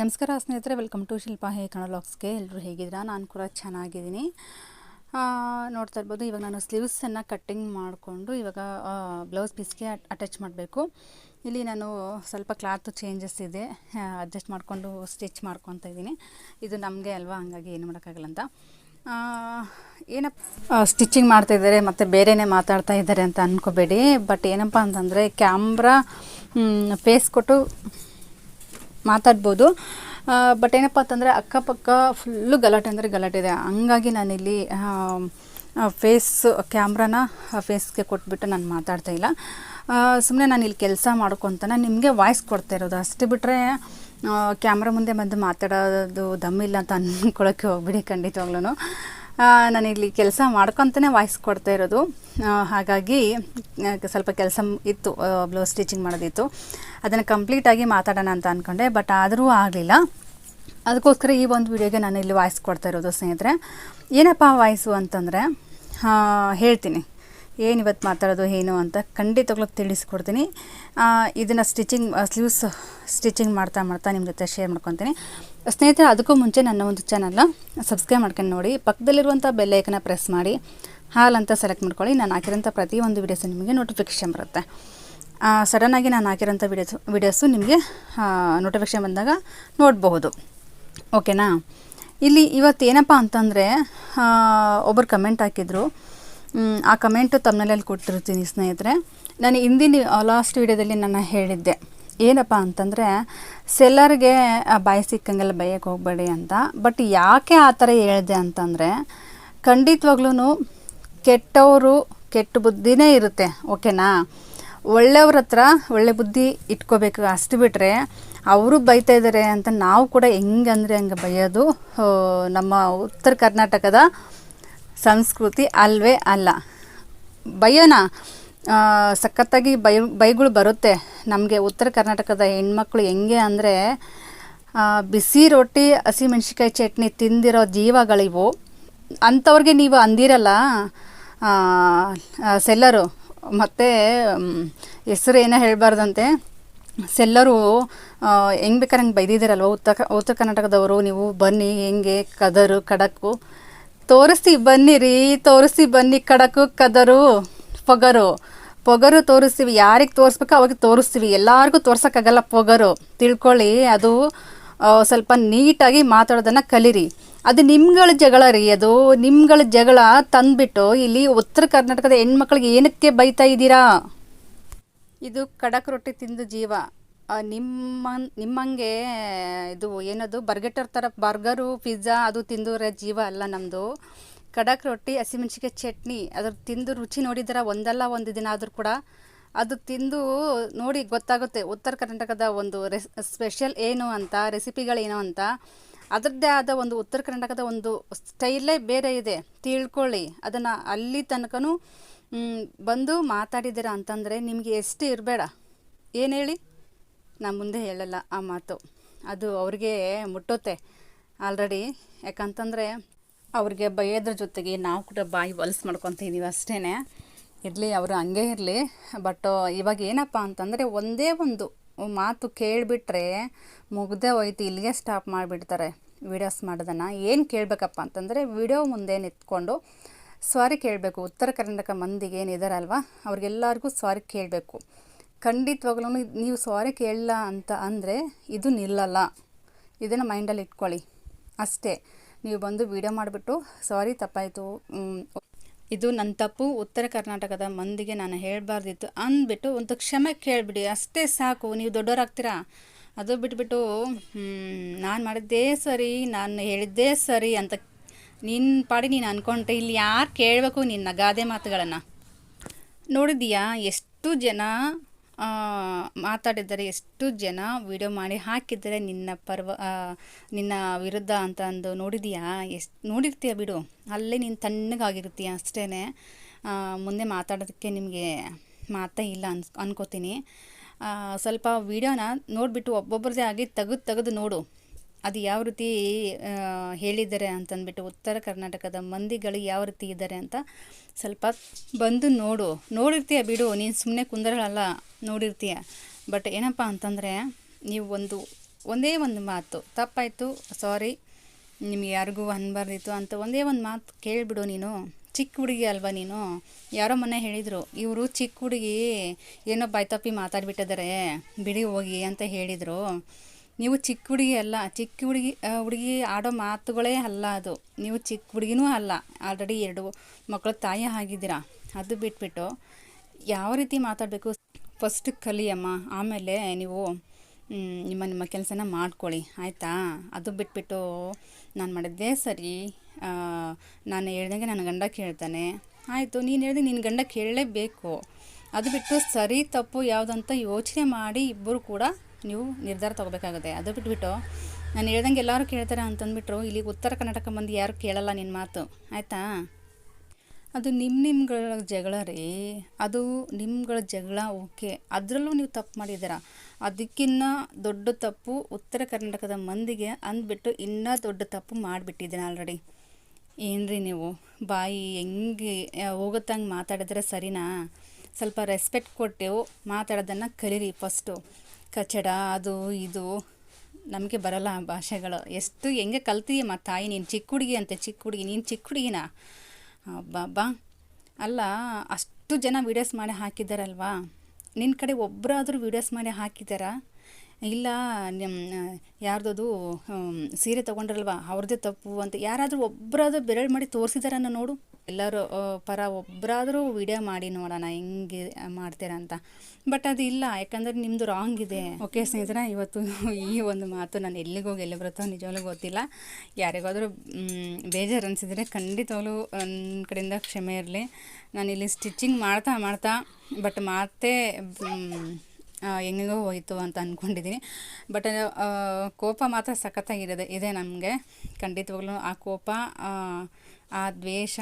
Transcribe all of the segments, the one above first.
ನಮಸ್ಕಾರ ಸ್ನೇಹಿತರೆ welcome to Shilpa ಹೇ ಕನ್ನಡ ಎಲ್ಲರೂ ಹೇಗಿದ್ದೀರಾ? ನಾನು ಕೂಡ ಚೆನ್ನಾಗಿದ್ದೀನಿ. ನೋಡ್ತಾ ಇರ್ಬೋದು, ಇವಾಗ ನಾನು ಸ್ಲೀವ್ಸನ್ನು ಕಟ್ಟಿಂಗ್ ಮಾಡಿಕೊಂಡು ಇವಾಗ ಬ್ಲೌಸ್ ಪೀಸ್ಗೆ ಅಟ್ಯಾಚ್ ಮಾಡಬೇಕು. ಇಲ್ಲಿ ನಾನು ಸ್ವಲ್ಪ ಕ್ಲಾತ್ ಚೇಂಜಸ್ ಇದೆ. ಅಡ್ಜಸ್ಟ್ ಮಾಡಿಕೊಂಡು ಸ್ಟಿಚ್ ಮಾಡ್ಕೊತಾ ಇದ್ದೀನಿ. ಇದು ನಮಗೆ ಅಲ್ವಾ? ಹಂಗಾಗಿ ಏನು ಮಾಡೋಕ್ಕಾಗಲ್ಲ ಅಂತ. ಏನಪ್ಪ ಸ್ಟಿಚಿಂಗ್ ಮಾಡ್ತಾ ಇದ್ದಾರೆ, ಮತ್ತು ಬೇರೆನೇ ಮಾತಾಡ್ತಾ ಇದ್ದಾರೆ ಅಂತ ಅಂದ್ಕೋಬೇಡಿ ಬಟ್ ಏನಪ್ಪ ಅಂತಂದರೆ ಕ್ಯಾಮ್ರಾ ಫೇಸ್ ಕೊಟ್ಟು ಮಾತಾಡ್ಬೋದು. ಬಟ್ ಏನಪ್ಪ ಅಂತಂದರೆ ಅಕ್ಕಪಕ್ಕ ಫುಲ್ಲು ಗಲಾಟೆ ಅಂದರೆ ಗಲಾಟೆ ಇದೆ. ಹಂಗಾಗಿ ನಾನಿಲ್ಲಿ ಫೇಸ್ ಕ್ಯಾಮ್ರಾನ ಫೇಸ್ಗೆ ಕೊಟ್ಬಿಟ್ಟು ನಾನು ಮಾತಾಡ್ತಾ ಇಲ್ಲ. ಸುಮ್ಮನೆ ನಾನು ಇಲ್ಲಿ ಕೆಲಸ ಮಾಡ್ಕೊತಾನೆ, ನಿಮಗೆ ವಾಯ್ಸ್ ಕೊಡ್ತಾ ಇರೋದು. ಅಷ್ಟು ಬಿಟ್ಟರೆ ಕ್ಯಾಮ್ರಾ ಮುಂದೆ ಬಂದು ಮಾತಾಡೋದು ದಮ್ಮಿಲ್ಲ ಅಂತ ಅಂದ್ಕೊಳ್ಳೋಕ್ಕೆ ಹೋಗ್ಬಿಡಿ ಖಂಡಿತವಾಗ್ಲೂ ನಾನಿಲ್ಲಿ ಕೆಲಸ ಮಾಡ್ಕೊತಾನೆ ವಾಯ್ಸ್ ಕೊಡ್ತಾ ಇರೋದು. ಹಾಗಾಗಿ ಸ್ವಲ್ಪ ಕೆಲಸ ಇತ್ತು ಬ್ಲೌಸ್ ಸ್ಟಿಚಿಂಗ್ ಮಾಡೋದಿತ್ತು. ಅದನ್ನು ಕಂಪ್ಲೀಟಾಗಿ ಮಾತಾಡೋಣ ಅಂತ ಅಂದ್ಕೊಂಡೆ ಬಟ್ ಆದರೂ ಆಗಲಿಲ್ಲ. ಅದಕ್ಕೋಸ್ಕರ ಈ ಒಂದು ವಿಡಿಯೋಗೆ ನಾನು ಇಲ್ಲಿ ವಾಯ್ಸ್ ಕೊಡ್ತಾ ಇರೋದು ಸ್ನೇಹಿತರೆ. ಏನಪ್ಪ ವಾಯ್ಸು ಅಂತಂದರೆ ಹೇಳ್ತೀನಿ. ಏನು ಇವತ್ತು ಮಾತಾಡೋದು, ಏನು ಅಂತ ಖಂಡಿತವಾಗ್ಲೂ ತಿಳಿಸ್ಕೊಡ್ತೀನಿ. ಇದನ್ನು ಸ್ಟಿಚಿಂಗ್ ಸ್ಲೀವ್ಸ್ ಸ್ಟಿಚಿಂಗ್ ಮಾಡ್ತಾ ಮಾಡ್ತಾ ನಿಮ್ಮ ಜೊತೆ ಶೇರ್ ಮಾಡ್ಕೊತೀನಿ. ಸ್ನೇಹಿತರೆ, ಅದಕ್ಕೂ ಮುಂಚೆ ನನ್ನ ಒಂದು ಚಾನಲ್ನ ಸಬ್ಸ್ಕ್ರೈಬ್ ಮಾಡ್ಕೊಂಡು ನೋಡಿ ಪಕ್ಕದಲ್ಲಿರುವಂಥ ಬೆಲ್ಲೈಕನ್ನ ಪ್ರೆಸ್ ಮಾಡಿ, ಹಾಲ್ ಅಂತ ಸೆಲೆಕ್ಟ್ ಮಾಡ್ಕೊಳ್ಳಿ. ನಾನು ಹಾಕಿರೋಂಥ ಪ್ರತಿಯೊಂದು ವೀಡಿಯೋಸು ನಿಮಗೆ ನೋಟಿಫಿಕೇಷನ್ ಬರುತ್ತೆ. ಸಡನ್ನಾಗಿ ನಾನು ಹಾಕಿರೋಂಥ ವೀಡಿಯೋಸ್ ವೀಡಿಯೋಸು ನಿಮಗೆ ನೋಟಿಫಿಕೇಷನ್ ಬಂದಾಗ ನೋಡಬಹುದು. ಓಕೆನಾ ಇಲ್ಲಿ ಇವತ್ತು ಏನಪ್ಪ ಅಂತಂದರೆ ಒಬ್ಬರು ಕಮೆಂಟ್ ಹಾಕಿದರು. ಆ ಕಮೆಂಟು ತಮ್ಮನಲ್ಲಿ ಕೊಟ್ಟಿರ್ತೀನಿ ಸ್ನೇಹಿತರೆ. ನಾನು ಹಿಂದಿನ ಲಾಸ್ಟ್ ವೀಡಿಯೋದಲ್ಲಿ ನಾನು ಹೇಳಿದ್ದೆ. ಏನಪ್ಪ ಅಂತಂದರೆ ಸೆಲ್ಲರ್ಗೆ ಬಾಯಿ ಸಿಕ್ಕಂಗೆಲ್ಲ ಬೈಯಕ್ಕೆ ಹೋಗಬೇಡಿ ಅಂತ. ಬಟ್ ಯಾಕೆ ಆ ಥರ ಹೇಳಿದೆ ಅಂತಂದರೆ ಖಂಡಿತವಾಗ್ಲೂ ಕೆಟ್ಟವರು ಕೆಟ್ಟ ಬುದ್ಧಿನೇ ಇರುತ್ತೆ ಓಕೆನಾ ಒಳ್ಳೆಯವ್ರ ಹತ್ರ ಒಳ್ಳೆ ಬುದ್ಧಿ ಇಟ್ಕೋಬೇಕು. ಅಷ್ಟು ಬಿಟ್ಟರೆ ಅವರು ಬೈತಾ ಇದ್ದಾರೆ ಅಂತ ನಾವು ಕೂಡ ಹೆಂಗಂದರೆ ಹಂಗೆ ಬೈಯೋದು ನಮ್ಮ ಉತ್ತರ ಕರ್ನಾಟಕದ ಸಂಸ್ಕೃತಿ ಅಲ್ವೇ ಅಲ್ಲ. ಭಯನ ಸಖತ್ತಾಗಿ ಬೈ ಬೈಗಳು ಬರುತ್ತೆ. ನಮಗೆ ಉತ್ತರ ಕರ್ನಾಟಕದ ಹೆಣ್ಮಕ್ಳು ಹೆಂಗೆ ಅಂದರೆ ಬಿಸಿ ರೊಟ್ಟಿ ಹಸಿಮೆಣ್ಸಿಕಾಯಿ ಚಟ್ನಿ ತಿಂದಿರೋ ಜೀವಗಳಿವು. ಅಂಥವ್ರಿಗೆ ನೀವು ಅಂದಿರಲ್ಲ ಸೆಲ್ಲರು. ಮತ್ತು ಹೆಸರು ಏನೋ ಹೇಳಬಾರ್ದಂತೆ. ಸೆಲ್ಲರು ಹೆಂಗೆ ಬೇಕಾದ್ರೆ ಹಂಗೆ ಬೈದಿದ್ದೀರಲ್ವ? ಉತ್ತರ ಉತ್ತರ ಕರ್ನಾಟಕದವರು, ನೀವು ಬನ್ನಿ, ಹೆಂಗೆ, ಕದರು ಕಡಕು ತೋರಿಸಿ ಬನ್ನಿರಿ, ತೋರಿಸಿ ಬನ್ನಿ ಕಡಕು ಕದರು, ಪೊಗರು. ಪೊಗರು ತೋರಿಸ್ತೀವಿ, ಯಾರಿಗೆ ತೋರಿಸ್ಬೇಕು ಅವಾಗ ತೋರಿಸ್ತೀವಿ. ಎಲ್ಲರಿಗೂ ತೋರ್ಸೋಕ್ಕಾಗಲ್ಲ ಪೊಗರು. ತಿಳ್ಕೊಳ್ಳಿ, ಅದು ಸ್ವಲ್ಪ ನೀಟಾಗಿ ಮಾತಾಡೋದನ್ನು ಕಲೀರಿ. ಅದು ನಿಮ್ಗಳ ಜಗಳ ರೀ ಅದು. ನಿಮ್ಗಳ ಜಗಳ ತಂದುಬಿಟ್ಟು ಇಲ್ಲಿ ಉತ್ತರ ಕರ್ನಾಟಕದ ಹೆಣ್ಮಕ್ಳಿಗೆ ಏನಕ್ಕೆ ಬೈತಾ ಇದ್ದೀರಾ? ಇದು ಕಡಕ್ ರೊಟ್ಟಿ ತಿಂದು ಜೀವ. ನಿಮ್ಮ ನಿಮ್ಮಂಗೆ ಇದು ಏನದು, ಬರ್ಗೆಟರ್ ಥರ ಬರ್ಗರು, ಪಿಜ್ಜಾ ಅದು ತಿಂದರೆ ಜೀವ ಅಲ್ಲ ನಮ್ಮದು ಕಡಕ್ ರೊಟ್ಟಿ ಹಸಿಮೆಣ್ಸಿಕಾಯಿ ಚಟ್ನಿ, ಅದ್ರ ತಿಂದು ರುಚಿ ನೋಡಿದ್ರೆ ಒಂದಲ್ಲ ಒಂದು ದಿನ ಆದರೂ ಕೂಡ, ಅದು ತಿಂದು ನೋಡಿ ಗೊತ್ತಾಗುತ್ತೆ. ಉತ್ತರ ಕರ್ನಾಟಕದ ಒಂದು ರೆಸ್, ಸ್ಪೆಷಲ್ ಏನು ಅಂತ ರೆಸಿಪಿಗಳೇನು ಅಂತ, ಅದರದ್ದೇ ಆದ ಒಂದು ಉತ್ತರ ಕರ್ನಾಟಕದ ಒಂದು ಸ್ಟೈಲೇ ಬೇರೆ ಇದೆ. ತಿಳ್ಕೊಳ್ಳಿ. ಅದನ್ನು ಅಲ್ಲಿ ತನಕನೂ ಬಂದು ಮಾತಾಡಿದ್ದೀರಾ ಅಂತಂದರೆ ನಿಮಗೆ ಎಷ್ಟು ಇರಬೇಡ. ಏನು ಹೇಳಿ? ನಾನು ಮುಂದೆ ಹೇಳಲ್ಲ ಆ ಮಾತು. ಅದು ಅವ್ರಿಗೆ ಮುಟ್ಟುತ್ತೆ. ಆಲ್ರೆಡಿ ಯಾಕಂತಂದರೆ ಅವ್ರಿಗೆ ಬೈಯೋದ್ರ ಜೊತೆಗೆ ನಾವು ಕೂಡ ಬಾಯಿ ಹೊಲ್ಸ್ ಮಾಡ್ಕೊತ ಇದ್ದೀವಿ ಅಷ್ಟೇ ಇರಲಿ, ಅವರು ಹಂಗೆ ಇರಲಿ. ಬಟ್ ಇವಾಗ ಏನಪ್ಪ ಅಂತಂದರೆ ಒಂದೇ ಒಂದು ಮಾತು ಕೇಳಿಬಿಟ್ರೆ ಮುಗ್ದೇ ಹೋಯ್ತು, ಇಲ್ಲಿಗೆ ಸ್ಟಾಪ್ ಮಾಡಿಬಿಡ್ತಾರೆ ವೀಡಿಯೋಸ್ ಮಾಡೋದನ್ನು. ಏನು ಕೇಳಬೇಕಪ್ಪ ಅಂತಂದರೆ ವಿಡಿಯೋ ಮುಂದೆ ನಿಂತ್ಕೊಂಡು ಸಾರಿ ಕೇಳಬೇಕು. ಉತ್ತರ ಕರ್ನಾಟಕ ಮಂದಿಗೆ ಏನಿದಾರಲ್ವ ಅವ್ರಿಗೆಲ್ಲರಿಗೂ ಸಾರಿ ಕೇಳಬೇಕು. ಖಂಡಿತವಾಗ್ಲೂ ನೀವು ಸಾರಿ ಕೇಳಲ್ಲ ಅಂತ ಅಂದರೆ ಇದು ನಿಲ್ಲಲ್ಲ. ಇದನ್ನು ಮೈಂಡಲ್ಲಿ ಇಟ್ಕೊಳ್ಳಿ. ಅಷ್ಟೇ. ನೀವು ಬಂದು ವಿಡಿಯೋ ಮಾಡಿಬಿಟ್ಟು ಸಾರಿ ತಪ್ಪಾಯಿತು. ಇದು ನನ್ನ ತಪ್ಪು. ಉತ್ತರ ಕರ್ನಾಟಕದ ಮಂದಿಗೆ ನಾನು ಹೇಳಬಾರ್ದಿತ್ತು ಅಂದ್ಬಿಟ್ಟು ಒಂದು ಕ್ಷಮೆ ಕೇಳಿಬಿಡಿ. ಅಷ್ಟೇ ಸಾಕು. ನೀವು ದೊಡ್ಡವರಾಗ್ತೀರಾ? ಅದು ಬಿಟ್ಬಿಟ್ಟು ನಾನು ಮಾಡಿದ್ದೇ ಸರಿ, ನಾನು ಹೇಳಿದ್ದೇ ಸರಿ ಅಂತ ನಿನ್ನ ಪಾಡಿ ನೀನು ಅಂದ್ಕೊಂಡ್ರೆ ಇಲ್ಲಿ ಯಾರು ಕೇಳಬೇಕು ನಿನ್ನ ಗಾದೆ ಮಾತುಗಳನ್ನು. ನೋಡಿದೀಯಾ ಎಷ್ಟು ಜನ ಆ, ಮಾತಾಡಿದ್ದಾರೆ ಎಷ್ಟು ಜನ ವಿಡಿಯೋ ಮಾಡಿ ಹಾಕಿದರೆ ನಿನ್ನ ಪರ್ವ ನಿನ್ನ ವಿರುದ್ಧ ಅಂತ ಅಂದು ನೋಡಿದೀಯಾ? ಎಷ್ಟು ನೋಡಿರ್ತೀಯ ಬಿಡು. ಅಲ್ಲೇ ನೀನು ತಣ್ಣಗಾಗಿರ್ತೀಯ ಅಷ್ಟೇ ಮುಂದೆ ಮಾತಾಡೋದಕ್ಕೆ ನಿಮಗೆ ಮಾತೇ ಇಲ್ಲ ಅನ್ಸ್ ಅನ್ಕೋತೀನಿ. ಸ್ವಲ್ಪ ವಿಡಿಯೋನ ನೋಡಿಬಿಟ್ಟು ಒಬ್ಬೊಬ್ಬರದೇ ಆಗಿ ತೆಗೆದು ತೆಗೆದು ನೋಡು. ಅದು ಯಾವ ರೀತಿ ಹೇಳಿದ್ದಾರೆ ಅಂತಂದ್ಬಿಟ್ಟು ಉತ್ತರ ಕರ್ನಾಟಕದ ಮಂದಿಗಳು ಯಾವ ರೀತಿ ಇದ್ದಾರೆ ಅಂತ ಸ್ವಲ್ಪ ಬಂದು ನೋಡು. ನೋಡಿರ್ತೀಯ ಬಿಡು, ನೀನು ಸುಮ್ಮನೆ ಕುಂದರಲ್ಲ ನೋಡಿರ್ತೀಯ. ಬಟ್ ಏನಪ್ಪ ಅಂತಂದರೆ, ನೀವು ಒಂದು, ಒಂದೇ ಒಂದು ಮಾತು, ತಪ್ಪಾಯಿತು, ಸಾರಿ, ನಿಮ್ಗೆ ಯಾರಿಗೂ ಅನ್ಬಾರ್ದಿತ್ತು ಅಂತ ಒಂದೇ ಒಂದು ಮಾತು ಕೇಳಿಬಿಡು ನೀನು. ಚಿಕ್ಕ ಹುಡುಗಿ ಅಲ್ವಾ ನೀನು? ಯಾರೋ ಮೊನ್ನೆ ಹೇಳಿದರು, ಇವರು ಚಿಕ್ಕ ಹುಡುಗಿ ಏನೋ ಬಾಯ್ತಪ್ಪಿ ಮಾತಾಡಿಬಿಟ್ಟಿದ್ದಾರೆ, ಬಿಡಿ ಹೋಗಿ ಅಂತ ಹೇಳಿದರು. ನೀವು ಚಿಕ್ಕ ಹುಡುಗಿ ಅಲ್ಲ, ಚಿಕ್ಕ ಹುಡುಗಿ ಹುಡುಗಿ ಆಡೋ ಮಾತುಗಳೇ ಅಲ್ಲ ಅದು. ನೀವು ಚಿಕ್ಕ ಹುಡುಗಿನೂ ಅಲ್ಲ ಆಲ್ರೆಡಿ ಎರಡು ಮಕ್ಕಳ ತಾಯಿ ಆಗಿದ್ದೀರಾ. ಅದು ಬಿಟ್ಬಿಟ್ಟು ಯಾವ ರೀತಿ ಮಾತಾಡಬೇಕು? ಫಸ್ಟ್ ಕಲಿಯಮ್ಮ ಆಮೇಲೆ ನೀವು ನಿಮ್ಮ ನಿಮ್ಮ ಕೆಲಸನ ಮಾಡ್ಕೊಳ್ಳಿ, ಆಯಿತಾ? ಅದು ಬಿಟ್ಬಿಟ್ಟು ನಾನು ಮಾಡಿದ್ದೇ ಸರಿ. ನಾನು ಹೇಳ್ದಂಗೆ ನನ್ನ ಗಂಡ ಕೇಳ್ತಾನೆ. ಆಯಿತು, ನೀನು ಹೇಳ್ದಂಗೆ ನಿನ್ನ ಗಂಡ ಕೇಳಲೇಬೇಕು. ಅದು ಬಿಟ್ಟು ಸರಿ, ತಪ್ಪು ಯಾವುದಂತ ಯೋಚನೆ ಮಾಡಿ ಇಬ್ಬರು ಕೂಡ ನೀವು ನಿರ್ಧಾರ ತೊಗೋಬೇಕಾಗುತ್ತೆ. ಅದು ಬಿಟ್ಬಿಟ್ಟು ನಾನು ಹೇಳ್ದಂಗೆ ಎಲ್ಲರೂ ಕೇಳ್ತಾರೆ ಅಂತಂದ್ಬಿಟ್ರು ಇಲ್ಲಿ ಉತ್ತರ ಕರ್ನಾಟಕ ಮಂದಿ ಯಾರು ಕೇಳಲ್ಲ ನಿನ್ನ ಮಾತು. ಆಯಿತಾ? ಅದು ನಿಮ್ಮ ನಿಮ್ಗಳ ಜಗಳ ರೀ. ಅದು ನಿಮ್ಗಳ ಜಗಳ ಓಕೆ. ಅದರಲ್ಲೂ ನೀವು ತಪ್ಪು ಮಾಡಿದ್ದೀರ. ಅದಕ್ಕಿನ್ನ ದೊಡ್ಡ ತಪ್ಪು ಉತ್ತರ ಕರ್ನಾಟಕದ ಮಂದಿಗೆ ಅಂದ್ಬಿಟ್ಟು ಇನ್ನೂ ದೊಡ್ಡ ತಪ್ಪು ಮಾಡಿಬಿಟ್ಟಿದ್ದೀನಿ ಆಲ್ರೆಡಿ ಏನ್ರಿ ನೀವು? ಬಾಯಿ ಹೆಂಗೆ ಹೋಗುತ್ತಂಗೆ ಮಾತಾಡಿದ್ರೆ ಸರಿನಾ? ಸ್ವಲ್ಪ ರೆಸ್ಪೆಕ್ಟ್ ಕೊಟ್ಟು ಮಾತಾಡೋದನ್ನು ಕಲೀರಿ ಫಸ್ಟು ಕಚಡ, ಅದು ಇದು, ನಮಗೆ ಬರಲ್ಲ ಭಾಷೆಗಳು. ಎಷ್ಟು ಹೆಂಗೆ ಕಲ್ತೀಯಮ್ಮ ತಾಯಿ, ನೀನು ಚಿಕ್ಕ ಹುಡುಗಿ ಅಂತೆ, ಚಿಕ್ಕ ಹುಡುಗಿ, ನೀನು ಚಿಕ್ಕ ಹುಡುಗಿನ? ಬಾ ಅಲ್ಲ, ಅಷ್ಟು ಜನ ವೀಡಿಯೋಸ್ ಮಾಡಿ ಹಾಕಿದ್ದಾರಲ್ವಾ ನಿನ್ನ ಕಡೆ ಒಬ್ಬರಾದರೂ ವೀಡಿಯೋಸ್ ಮಾಡಿ ಹಾಕಿದ್ದಾರಾ ಇಲ್ಲ ನಿಮ್ಮ ಯಾರ್ದದು ಸೀರೆ ತೊಗೊಂಡ್ರಲ್ವಾ? ಅವ್ರದ್ದೇ ತಪ್ಪು ಅಂತ. ಯಾರಾದರೂ ಒಬ್ಬರಾದ್ರೂ ಬೆರಳು ಮಾಡಿ ತೋರಿಸಿದಾರನ್ನ ನೋಡು. ಎಲ್ಲರೂ ಪರ ಒಬ್ಬರಾದರೂ ವಿಡಿಯೋ ಮಾಡಿ ನೋಡೋಣ, ಹೆಂಗೆ ಮಾಡ್ತೀರ ಅಂತ. ಬಟ್ ಅದು ಇಲ್ಲ, ಯಾಕಂದರೆ ನಿಮ್ಮದು ರಾಂಗ್ ಇದೆ. ಓಕೆ ಸ್ನೇಹಿತರ, ಇವತ್ತು ಈ ಒಂದು ಮಾತು ನಾನು ಎಲ್ಲಿಗೆ ಹೋಗಿ, ಎಲ್ಲಿ ಬರುತ್ತೋ ನಿಜವಾಗ್ಲೂ ಗೊತ್ತಿಲ್ಲ. ಯಾರಿಗಾದರೂ ಬೇಜಾರು ಅನಿಸಿದರೆ ಖಂಡಿತವಾಗ್ಲೂ ನನ್ನ ಕಡೆಯಿಂದ ಕ್ಷಮೆ ಇರಲಿ. ನಾನಿಲ್ಲಿ ಸ್ಟಿಚಿಂಗ್ ಮಾಡ್ತಾ ಮಾಡ್ತಾ ಬಟ್ ಮಾತೇ ಹೆಂಗೋ ಹೋಯಿತು ಅಂತ ಅಂದ್ಕೊಂಡಿದ್ದೀನಿ ಬಟ್ ಕೋಪ ಮಾತ್ರ ಸಖತ್ತಾಗಿರೋದೆ, ಇದೆ ನಮಗೆ. ಖಂಡಿತವಾಗ್ಲೂ ಆ ಕೋಪ ಆ ದ್ವೇಷ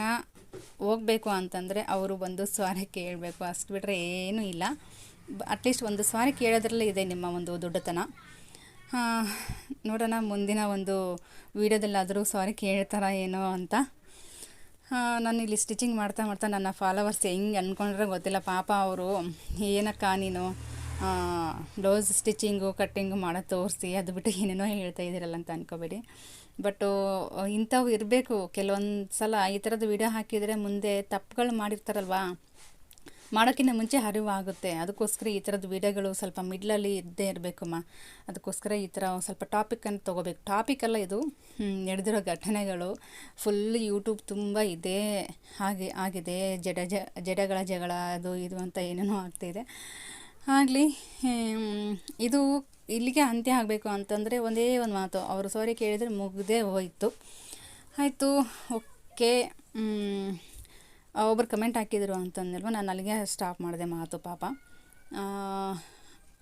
ಹೋಗಬೇಕು ಅಂತಂದರೆ ಅವರು ಒಂದು ಸ್ವಾರಿ ಕೇಳಬೇಕು. ಅಷ್ಟು ಬಿಟ್ಟರೆ ಏನೂ ಇಲ್ಲ. ಅಟ್ಲೀಸ್ಟ್ ಒಂದು ಸ್ವಾರಿ ಕೇಳೋದ್ರಲ್ಲೇ ಇದೆ ನಿಮ್ಮ ಒಂದು ದೊಡ್ಡತನ. ನೋಡೋಣ, ಮುಂದಿನ ಒಂದು ವೀಡಿಯೋದಲ್ಲಾದರೂ ಸಾರಿ ಕೇಳ್ತಾರ ಏನೋ ಅಂತ. ನಾನು ಇಲ್ಲಿ ಸ್ಟಿಚಿಂಗ್ ಮಾಡ್ತಾ ಮಾಡ್ತಾ ನನ್ನ ಫಾಲೋವರ್ಸ್ ಹೆಂಗೆ ಅಂದ್ಕೊಂಡ್ರೆ ಗೊತ್ತಿಲ್ಲ. ಪಾಪ ಅವರು, ಏನಕ್ಕ ನೀನು ಬ್ಲೌಸ್ ಸ್ಟಿಚಿಂಗು ಕಟ್ಟಿಂಗು ಮಾಡೋದು ತೋರಿಸಿ, ಅದು ಬಿಟ್ಟು ಏನೇನೋ ಹೇಳ್ತಾ ಇದ್ದೀರಲ್ಲ ಅಂತ ಅನ್ಕೋಬೇಡಿ. ಬಟ್ಟು ಇಂಥವು ಇರಬೇಕು. ಕೆಲವೊಂದು ಸಲ ಈ ಥರದ ವಿಡಿಯೋ ಹಾಕಿದರೆ ಮುಂದೆ ತಪ್ಪುಗಳು ಮಾಡಿರ್ತಾರಲ್ವಾ? ಮಾಡೋಕ್ಕಿಂತ ಮುಂಚೆ ಅರಿವಾಗುತ್ತೆ. ಅದಕ್ಕೋಸ್ಕರ ಈ ಥರದ ವಿಡಿಯೋಗಳು ಸ್ವಲ್ಪ ಮಿಡ್ಲಲ್ಲಿ ಇದ್ದೇ ಇರಬೇಕಮ್ಮ ಅದಕ್ಕೋಸ್ಕರ ಈ ಥರ ಸ್ವಲ್ಪ ಟಾಪಿಕನ್ನು ತೊಗೋಬೇಕು. ಟಾಪಿಕ್ ಅಲ್ಲ ಇದು ನಡೆದಿರೋ ಘಟನೆಗಳು. ಫುಲ್ ಯೂಟ್ಯೂಬ್ ತುಂಬ ಇದೆ ಹಾಗೆ, ಆಗಿದೆ. ಜಡ ಜಡಗಳ ಜಗಳ, ಅದು, ಇದು ಅಂತ ಏನೇನೋ ಆಗ್ತಾಯಿದೆ ಆಗಲಿ ಇದು ಇಲ್ಲಿಗೆ ಅಂತ್ಯ ಆಗಬೇಕು ಅಂತಂದರೆ ಒಂದೇ ಒಂದು ಮಾತು. ಅವರು ಸಾರಿ ಕೇಳಿದರೆ ಮುಗಿದೇ ಹೋಯಿತು. ಆಯಿತು, ಓಕೆ ಒಬ್ಬರು ಕಮೆಂಟ್ ಹಾಕಿದರು ಅಂತಂದಲ್ವ ನಾನು ಅಲ್ಲಿಗೆ ಸ್ಟಾಪ್ ಮಾಡಿದೆ ಮಾತು, ಪಾಪ.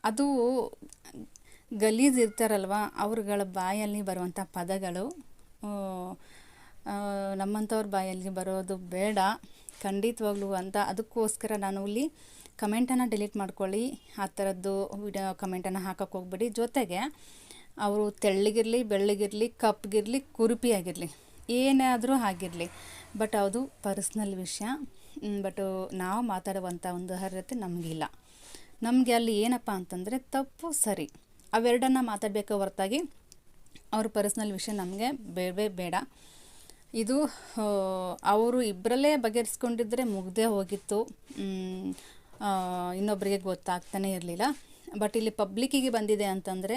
ಅದು ಗಲೀಜು ಇರ್ತಾರಲ್ವ? ಅವ್ರುಗಳ ಬಾಯಲ್ಲಿ ಬರುವಂಥ ಪದಗಳು ನಮ್ಮಂಥವ್ರ ಬಾಯಲ್ಲಿ ಬರೋದು ಬೇಡ. ಖಂಡಿತವಾಗ್ಲೂ ಅಂತ. ಅದಕ್ಕೋಸ್ಕರ ನಾನು ಇಲ್ಲಿ ಕಮೆಂಟನ್ನು ಡಿಲೀಟ್ ಮಾಡ್ಕೊಳ್ಳಿ. ಆ ಥರದ್ದು ವಿಡಿಯೋ ಕಮೆಂಟನ್ನು ಹಾಕೋಕ್ಕೆ ಹೋಗ್ಬೇಡಿ. ಜೊತೆಗೆ ಅವರು ತೆಳ್ಳಗಿರಲಿ, ಬೆಳ್ಳಗಿರಲಿ ಕುರುಪಿ ಆಗಿರಲಿ ಏನಾದರೂ ಆಗಿರಲಿ. ಬಟ್ ಅದು ಪರ್ಸ್ನಲ್ ವಿಷಯ. ಬಟ್ ನಾವು ಮಾತಾಡುವಂಥ ಒಂದು ಅರ್ಹತೆ ನಮಗಿಲ್ಲ. ನಮಗೆ ಅಲ್ಲಿ ಏನಪ್ಪ ಅಂತಂದರೆ ತಪ್ಪು ಸರಿ. ಅವೆರಡನ್ನ ಮಾತಾಡಬೇಕು ಹೊರತಾಗಿ ಅವ್ರ ಪರ್ಸ್ನಲ್ ವಿಷಯ ನಮಗೆ ಬೇಡವೇ ಬೇಡ. ಇದು ಅವರು ಇಬ್ಬರಲ್ಲೇ ಬಗೆಹರಿಸ್ಕೊಂಡಿದ್ರೆ ಮುಗ್ದೇ ಹೋಗಿತ್ತು. ಇನ್ನೊಬ್ಬರಿಗೆ ಗೊತ್ತಾಗ್ತಾನೆ ಇರಲಿಲ್ಲ. ಬಟ್ ಇಲ್ಲಿ ಪಬ್ಲಿಕ್ಕಿಗೆ ಬಂದಿದೆ ಅಂತಂದರೆ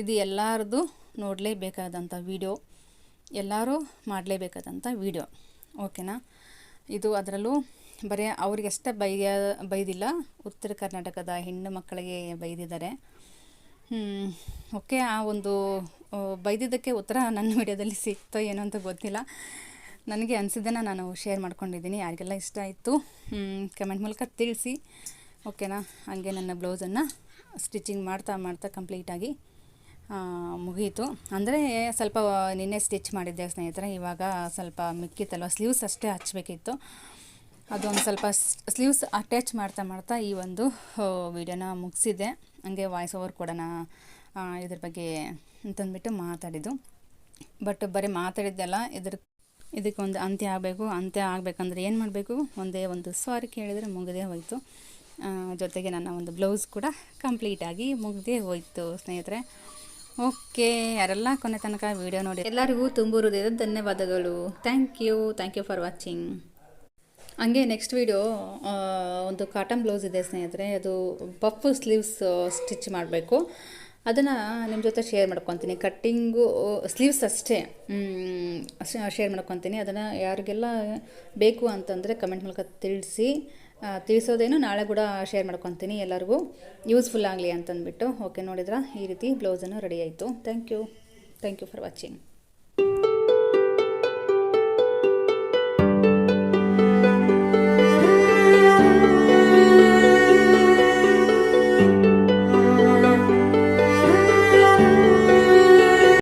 ಇದು ಎಲ್ಲರದ್ದು ನೋಡಲೇಬೇಕಾದಂಥ ವಿಡಿಯೋ ಎಲ್ಲರೂ ಮಾಡಲೇಬೇಕಾದಂಥ ವಿಡಿಯೋ ಓಕೆನಾ ಇದು ಅದರಲ್ಲೂ ಬರೀ ಅವ್ರಿಗೆಷ್ಟೇ ಬೈಯ, ಬೈದಿಲ್ಲ. ಉತ್ತರ ಕರ್ನಾಟಕದ ಹೆಣ್ಣು ಮಕ್ಕಳಿಗೆ ಬೈದಿದ್ದಾರೆ. ಓಕೆ ಆ ಒಂದು ಬೈದಿದ್ದಕ್ಕೆ ಉತ್ತರ ನನ್ನ ವಿಡಿಯೋದಲ್ಲಿ ಸಿಕ್ತೋ ಏನೋ ಅಂತ ಗೊತ್ತಿಲ್ಲ. ನನಗೆ ಅನಿಸಿದ್ದನ್ನು ನಾನು ಶೇರ್ ಮಾಡ್ಕೊಂಡಿದ್ದೀನಿ. ಯಾರಿಗೆಲ್ಲ ಇಷ್ಟ ಆಯಿತು ಕಮೆಂಟ್ ಮೂಲಕ ತಿಳಿಸಿ. ಓಕೆನಾ ಹಾಗೆ ನನ್ನ ಬ್ಲೌಸನ್ನು ಸ್ಟಿಚಿಂಗ್ ಮಾಡ್ತಾ ಮಾಡ್ತಾ ಕಂಪ್ಲೀಟಾಗಿ ಮುಗೀತು. ಅಂದರೆ ಸ್ವಲ್ಪ ನಿನ್ನೆ ಸ್ಟಿಚ್ ಮಾಡಿದ್ದೆ ಸ್ನೇಹಿತರೆ. ಇವಾಗ ಸ್ವಲ್ಪ ಮಿಕ್ಕಿತ್ತಲ್ವ? ಸ್ಲೀವ್ಸ್ ಅಷ್ಟೇ ಹಚ್ಚಬೇಕಿತ್ತು ಅದೊಂದು ಸ್ವಲ್ಪ ಸ್ಲೀವ್ಸ್ ಅಟ್ಯಾಚ್ ಮಾಡ್ತಾ ಮಾಡ್ತಾ ಈ ಒಂದು ವಿಡಿಯೋನ ಮುಗಿಸಿದೆ ಹಂಗೆ ವಾಯ್ಸ್ ಓವರ್ ಕೊಡೋಣ ಇದ್ರ ಬಗ್ಗೆ ಅಂತಂದ್ಬಿಟ್ಟು ಮಾತಾಡಿದ್ದು. ಬಟ್ ಬರೀ ಮಾತಾಡಿದ್ದೆಲ್ಲ, ಇದ್ರ ಇದಕ್ಕೊಂದು ಅಂತ್ಯ ಆಗಬೇಕು, ಅಂತ್ಯ ಆಗಬೇಕಂದ್ರೆ ಏನು ಮಾಡಬೇಕು? ಒಂದೇ ಒಂದು ಸಾರಿ ಕೇಳಿದರೆ ಮುಗಿದೇ ಹೋಯಿತು. ಜೊತೆಗೆ ನನ್ನ ಒಂದು ಬ್ಲೌಸ್ ಕೂಡ ಕಂಪ್ಲೀಟಾಗಿ ಮುಗಿದೇ ಹೋಯಿತು ಸ್ನೇಹಿತರೆ. ಓಕೆ ಯಾರೆಲ್ಲ ಕೊನೆ ತನಕ ವಿಡಿಯೋ ನೋಡಿ ಎಲ್ಲರಿಗೂ ತುಂಬ ಹೃದಯದ ಧನ್ಯವಾದಗಳು. Thank you thank you for watching ಹಂಗೆ ನೆಕ್ಸ್ಟ್ ವೀಡಿಯೋ ಒಂದು ಕಾಟನ್ ಬ್ಲೌಸ್ ಇದೆ ಸ್ನೇಹಿತರೆ. ಅದು ಪಫ್ ಸ್ಲೀವ್ಸ್ ಸ್ಟಿಚ್ ಮಾಡಬೇಕು. ಅದನ್ನು ನಿಮ್ಮ ಜೊತೆ ಶೇರ್ ಮಾಡ್ಕೊತೀನಿ. ಕಟ್ಟಿಂಗು ಸ್ಲೀವ್ಸ್ ಅಷ್ಟೇ. ಶೇರ್ ಮಾಡ್ಕೊತೀನಿ. ಅದನ್ನು ಯಾರಿಗೆಲ್ಲ ಬೇಕು ಅಂತಂದರೆ ಕಮೆಂಟ್ ಮೂಲಕ ತಿಳಿಸಿ. ತಿಳಿಸೋದೇನು ನಾಳೆ ಕೂಡ ಶೇರ್ ಮಾಡ್ಕೊತೀನಿ ಎಲ್ಲರಿಗೂ. ಯೂಸ್ಫುಲ್ ಆಗಲಿ ಅಂತಂದ್ಬಿಟ್ಟು. ಓಕೆ ನೋಡಿದ್ರ? ಈ ರೀತಿ ಬ್ಲೌಸನ್ನು ರೆಡಿ ಆಯಿತು. Thank you thank you for watching